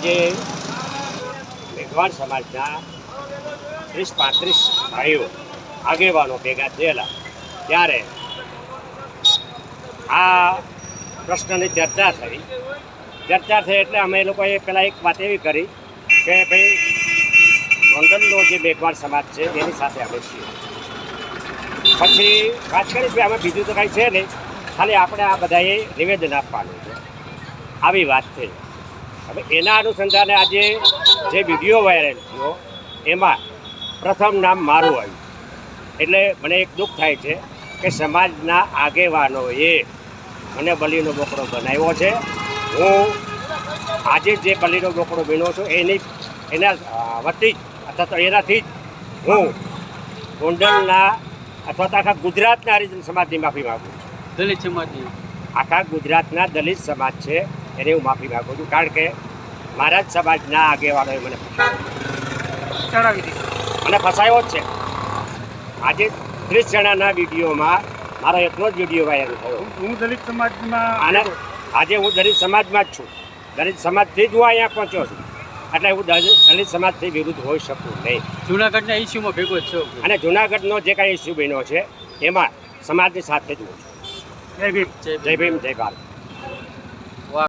આજે મેઘવાણ સમાજના ત્રીસ પાંત્રીસ ભાઈઓ આગેવાનો ભેગા થયેલા. ત્યારે આ પ્રશ્નની ચર્ચા થઈ. ચર્ચા થઈ એટલે અમે લોકોએ પહેલાં એક વાત એવી કરી કે ભાઈ, ગોંડલનો જે મેઘવાણ સમાજ છે, એની સાથે અમે છીએ. પછી વાત કરી આમાં બીજું તો કાંઈ છે નહીં. ખાલી આપણે આ બધાએ નિવેદન આપવાનું છે. આવી વાત થઈ. હવે એના અનુસંધાને આજે જે વીડિયો વાયરલ થયો એમાં પ્રથમ નામ મારું આવ્યું. એટલે મને એક દુઃખ થાય છે કે સમાજના આગેવાનોએ મને બલીનો બોકડો બનાવ્યો છે. હું આજે જે બલીનો બોકડો બન્યો છું એની એના વતી જ અથવા તો એનાથી જ હું ગોંડલના અથવા તો આખા ગુજરાતના હરિજન સમાજની માફી માગું છું. દલિત સમાજની. આખા ગુજરાતના દલિત સમાજ છે. એની હું માફી માગું છું. કારણ કે મારા જ સમાજના આગેવાનોએ મને ચડાવી દીધું. મને ફસાયો જ છે. આજે ત્રીસ જણાના વિડીયોમાં મારો એટલો જ વીડિયો વાયરલ થયો. હું દલિત સમાજમાં અને આજે હું દલિત સમાજમાં જ છું. દલિત સમાજથી જ હું અહીંયા પહોંચ્યો છું. એટલે હું દલિત સમાજથી વિરુદ્ધ હોઈ શકું નહીં. જુનાગઢના ઇસ્યુમાં ભેગો છું છો. અને જુનાગઢનો જે કાંઈ ઇસ્યુ બન્યો છે એમાં સમાજની સાથે જ હું છું. જય ભીમ. જય ભીમ જય ભારત.